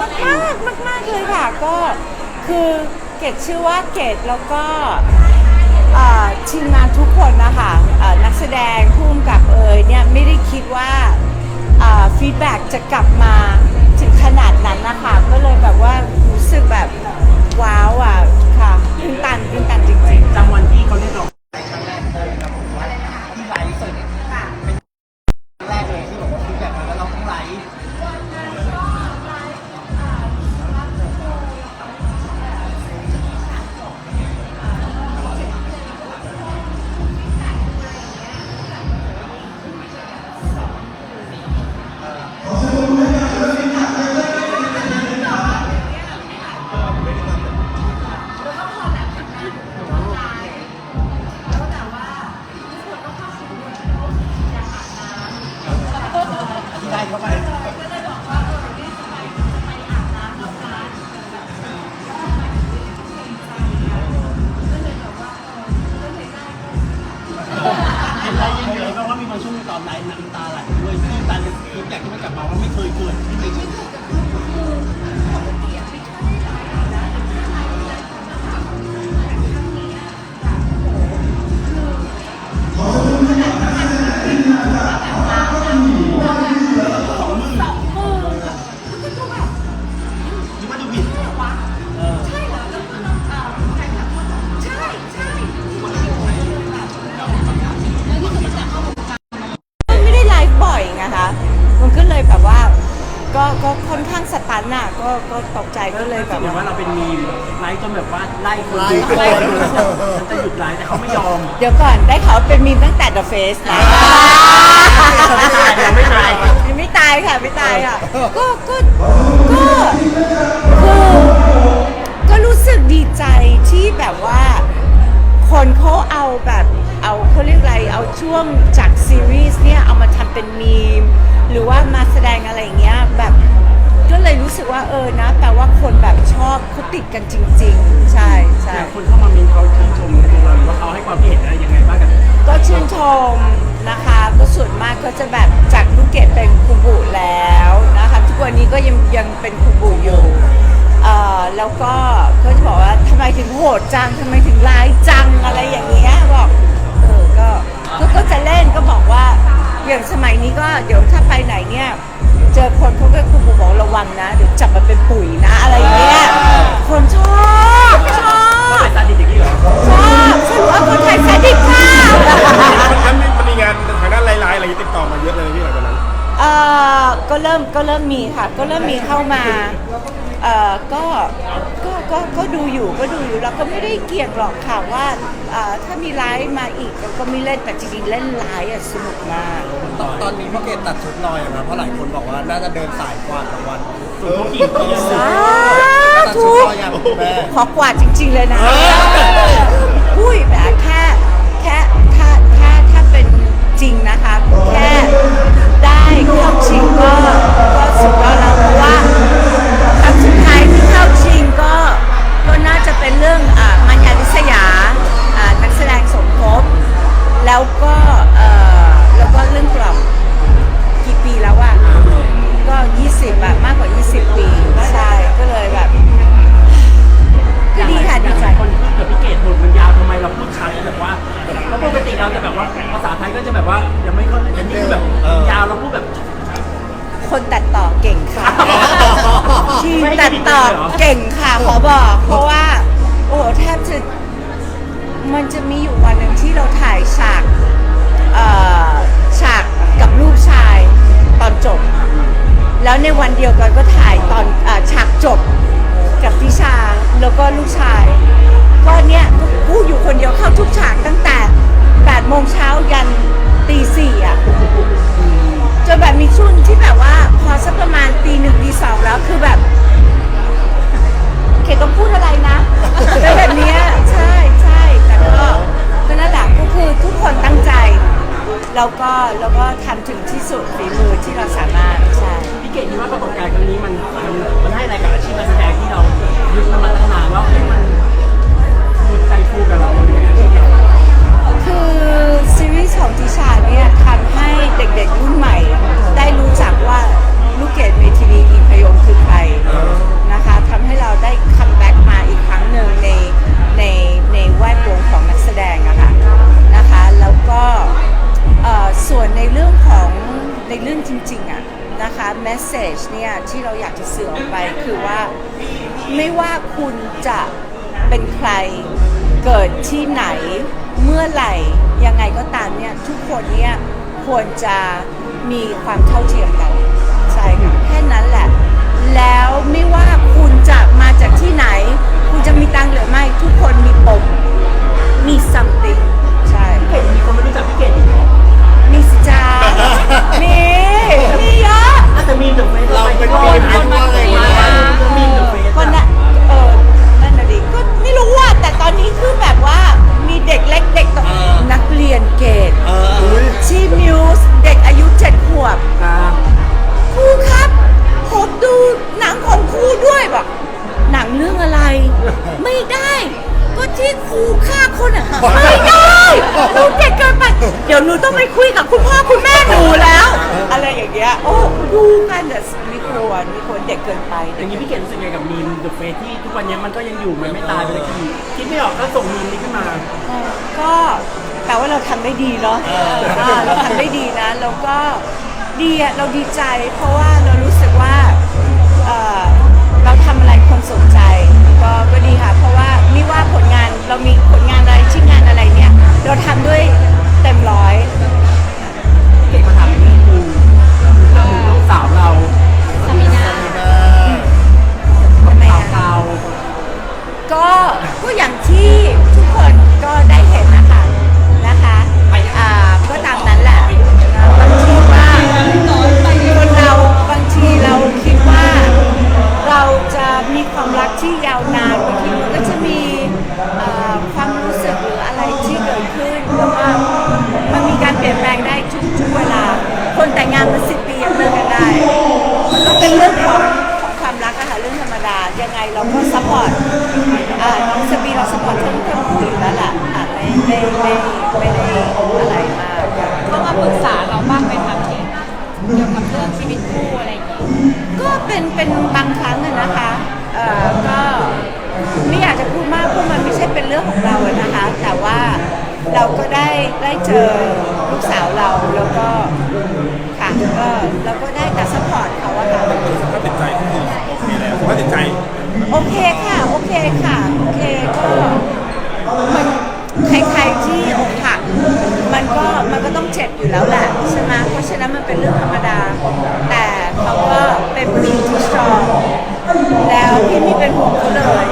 มากมากมากมากเลยค่ะก็คือเกดชื่อว่าเกดแล้วก็ทีมงานทุกคนนะคะนักแสดงผู้กำกับเอยเนี่ยไม่ได้คิดว่าฟีดแบ็กจะกลับมาถึงขนาดนั้นนะคะก็เลยแบบว่า ตอนไลฟ์น้ำตาไหลด้วยที่ตาเลยฟีดแบ็กที่มันกลับมาว่าไม่เคยเกิดขึ้นในชีวิตคิด ก็ก็ค่อนข้างสตันน่ะก็ก็ตกใจก็เลยแบบ เหมือนว่าว่าเราเป็นมีมไลฟ์จนแบบว่าไล่คนดูคนฉันจะหยุดไลฟ์แต่เขาไม่ยอม เดี๋ยวก่อนได้เขาวเป็นมีมตั้งแต่ The Face นะ ติดกันจริง ๆ ใช่ใช่แต่คนเข้ามาเมนเขาชื่นชมตัวเราหรือว่าเขาให้ความคิดเห็นอะไรยังไงบ้างกับก็ชื่นชมนะคะก็ส่วนมากก็จะแบบจากลูกเกดเป็นครูบุแล้วนะคะทุกวันนี้ก็ยังยังเป็นครูบุอยู่เอ่อแล้วก็ก็จะบอกว่าทำไมถึงโหดจังทำไมถึงร้ายจังอะไรอย่างเงี้ยบอกเออก็ก็ก็จะเล่นก็บอกว่าอย่างสมัยนี้ก็เดี๋ยวถ้าไปไหนเนี่ยเจอคนเขาก็ครูบุบอกระวังนะเดี๋ยวจับมาเป็นปุ๋ยนะ เริ่มก็เริ่มมีค่ะ ก็เริ่มมีเข้ามาเอ่อก็ก็ก็ก็ดูอยู่ก็ดูอยู่แล้วก็ไม่ได้เกี่ยงหรอกค่ะว่าเอ่อถ้ามีไลฟ์มาอีกเราก็ไม่เล่นแต่จริงๆเล่นไลฟ์อะสนุกมาก ตอนตอนนี้พี่เกดตัดชุดลอยอะนะเพราะหลายคนบอกว่าน่าจะเดินสายกวาดรางวัลส่วนพวกกิ่งก็ยังสาตัดธุ ชุดลอยอย่างแม่ ขอกวาดจริง ๆ เลยนะอุ้ยแบบแค่แค่ถ้าถ้าถ้าเป็นจริงนะคะ แค่ได้ เข้าชิงก็ก็สุดยอดแล้วเพราะว่าครั้งสุดท้ายที่เข้าชิงก็ก็น่าจะเป็นเรื่อง เพราะปกติเราจะแบบว่าภาษาไทยก็จะแบบว่ายังไม่ค่อยแต่นี่คือแบบยาวเราพูดแบบ คนตัดต่อเก่งค่ะ ทีมตัดต่อเก่งค่ะ ขอบอก เพราะว่า โอ้โหแทบจะมันจะมีอยู่วันหนึ่งที่เราถ่ายฉากเอ่อฉากกับลูกชายตอนจบ แล้วในวันเดียวกันก็ถ่ายตอนอาฉากจบกับพิชาแล้วก็ลูกชาย ก็เนี่ยก็พูดอยู่คนเดียวเข้าทุกฉากตั้งแต่ 8โมงเช้ายันตีสี่อะจนแบบมีช่วงที่แบบว่าพอสักประมาณตีหนึ่งตีสองแล้วคือแบบ เขตต้องพูดอะไรนะเป็นแบบเนี้ยใช่ใช่แต่ก็ก็นั่นแหละก็คือทุกคนตั้งใจ แล้วก็แล้วก็ทำถึงที่สุดฝีมือที่เราสามารถใช่พี่เกดคิดว่าประสบการณ์ครั้งนี้มันมันมันให้อะไรกับอาชีพนักแสดงที่เรายึดมันมาตั้งนานว่าเฮ้ยมันฟูใจฟูกับเรา ของทิชาเนี่ยทำให้เด็กๆรุ่นใหม่ ได้รู้จักว่าลูกเกดเมทีวีอินพยมคือใครนะคะทำให้เราได้คัมแบ็กมาอีกครั้งหนึ่งในในในแวดวงของนักแสดงอะคะ่ะนะคะแล้วก็ส่วนในเรื่องของในเรื่องจริงๆอะนะคะแมสเซจเนี่ยที่เราอยากจะสื่อออกไปคือว่าไม่ว่าคุณจะเป็นใคร เกิดที่ไหนเมื่อไหร่ ยังไงก็ตามเนี่ย ทุกคนเนี่ยควรจะมีความเท่าเทียมกัน ใช่ค่ะแค่นั้นแหละ แล้วไม่ว่าคุณจะมา ครูฆ่าคนอะไม่ได้หนูเด็กเกินไป เดี๋ยวหนูต้องไปคุยกับคุณพ่อคุณแม่หนูแล้ว อะไรอย่างเงี้ย โอ้ดูกันแต่มีครัวมีคนเด็กเกินไปอย่างนี้พี่เก่งรู้สึกไงกับมีมเดอะเฟสที่ทุกวันนี้มันก็ยังอยู่มันไม่ตายไปสักทีคิดไม่ออกก็ส่งมีมนี้ขึ้นมา ก็แปลว่าเราทำได้ดีเนาะอ่าเราทำได้ดีนะ แล้วก็ดีอะเราดีใจ เพราะว่าเรารู้สึกว่าเอ่อเราทำอะไรคนสนใจ ก็ก็ดีค่ะ เพราะว่า ไม่ว่าผลงานเรามีผลงานอะไรชิ้นงานอะไรเนี่ย เราทำด้วยเต็มร้อย แต่งงานมาสิบปียังเลิกกันได้ มันก็เป็นเรื่องของของความรักอะค่ะเรื่องธรรมดา ยังไงเราก็ซัพพอร์ตอ่าน้องสปีเราซัพพอร์ตทั้งทั้งคู่อยู่แล้วล่ะอะไม่ไม่ไม่ไม่ได้อะไรมากเขามาปรึกษาเราบ้างไหมคะเคนเกี่ยวกับเรื่องชีวิตคู่อะไรอย่างงี้ก็เป็นเป็นบางครั้งอะนะคะเอ่อก็ไม่อยากจะพูดมากเพราะมันไม่ใช่เป็นเรื่องของเราอะนะคะ แต่ว่าเราก็ได้ได้เจอลูกสาวเราแล้วก็ ค่ะก็เราก็ได้แต่ซัพพอร์ตเขาอะค่ะ สภาพจิตใจก็คือโอเคแล้วสภาพจิตใจโอเคค่ะ โอเคค่ะ โอเคก็มันใครๆที่อกหักมันก็มันก็ต้องเจ็บอยู่แล้วแหละใช่ไหมเพราะฉะนั้นมันเป็นเรื่องธรรมดา แต่เขาก็เป็นผู้หญิงที่สตรองแล้วพี่ไมีเป็นห่วงเขาเลย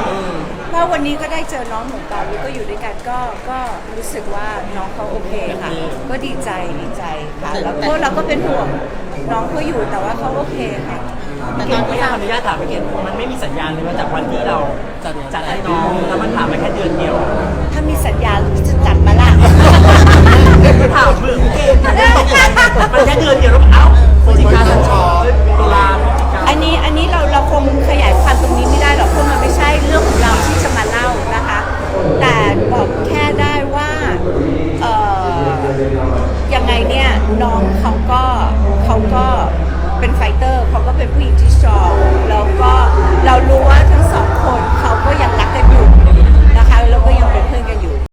เพราะ วันนี้ก็ได้เจอน้องเหมือนกันแล้วก็อยู่ด้วยกันก็ก็รู้สึกว่าน้องเขาโอเคค่ะ ก็ดีใจดีใจค่ะแล้วก็เราก็เป็นห่วงน้องเขาอยู่แต่ว่าเขาโอเคค่ะแต่ตอนนี้ขออนุญาตถามพี่เก่งมันไม่มีสัญญาณเลยว่าจากวันที่เราจัดให้น้องแล้วมันผ่านมาแค่เดือนเดียว ถ้ามีสัญญาณจะจัดมาละถามเพื่อนเก่งแต่ตกใจมันแค่เดือนเดียวแล้วเอ้าพฤศจิกาธันวาตุลาพฤศจิกาอันนี้อันนี้เราเราคงขยายความตรงนี้ไม่ได้หรอกเพราะมันไม่ใช่เรื่องของเราที่จะมา น้องเขาก็เขาก็เป็นไฟเตอร์เขาก็เป็นผู้หญิงที่สตรองแล้วก็เรารู้